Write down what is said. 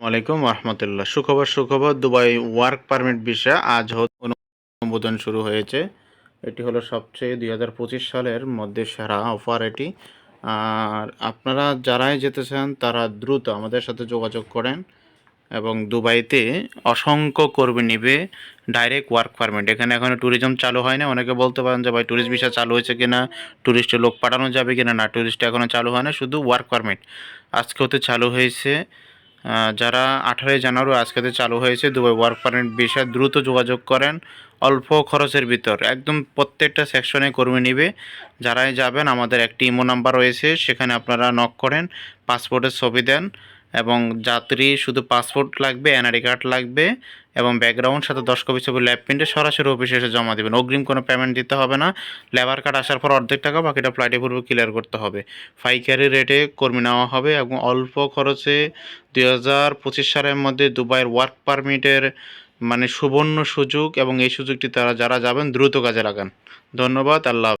ওয়ালাইকুম রহমতুল্লাহ সুখবর সুখবর, দুবাই ওয়ার্ক পারমিট ভিসা আজ অনুমোদন শুরু হয়েছে। এটি হলো সবচেয়ে দুই হাজার পঁচিশ সালের মধ্যে সেরা অফার এটি। আর আপনারা যারাই যেতে চান, তারা দ্রুত আমাদের সাথে যোগাযোগ করেন এবং দুবাইতে অসংখ্য কর্মী নিবে ডাইরেক্ট ওয়ার্ক পারমিট। এখানে এখনও ট্যুরিজম চালু হয় না। অনেকে বলতে পারেন যে, ভাই, ট্যুরিস্ট ভিসা চালু হয়েছে কিনা? ট্যুরিস্টে লোক পাঠানো যাবে কিনা? না, ট্যুরিস্ট এখনও চালু হয় না, শুধু ওয়ার্ক পারমিট। আজকে হতে চালু হয়েছে যারা আঠারোই জানুয়ারি আজকে চালু হয়েছে দুবাই ওয়ার্ক পারমিট বিষয়ে দ্রুত যোগাযোগ করেন, অল্প খরচের ভিতর। একদম প্রত্যেকটা সেকশনে কর্মী নিবে। যারাই যাবেন, আমাদের একটি ইমো নাম্বার রয়েছে, সেখানে আপনারা নক করেন পাসপোর্টের ছবি দেন। এবং যাত্রী শুধু পাসপোর্ট লাগবে এনআইডি কার্ড লাগবে এবং ব্যাকগ্রাউন্ড সাথে দশ কপি ছবি ল্যাব প্রিন্টে সরাসরি অফিসে এসে জমা দেবেন। অগ্রিম কোনো পেমেন্ট দিতে হবে না। লেবার কার্ড আসার পর অর্ধেক টাকা, বাকিটা ফ্লাইটে পূর্বে ক্লিয়ার করতে হবে। পাইকারি রেটে কর্মী নেওয়া হবে এবং অল্প খরচে দুই হাজার পঁচিশ সালের মধ্যে দুবাইয়ের ওয়ার্ক পারমিটের মানে সুবর্ণ সুযোগ এবং এই সুযোগটি তারা যারা যাবেন দ্রুত কাজে লাগান। ধন্যবাদ, আল্লাহ।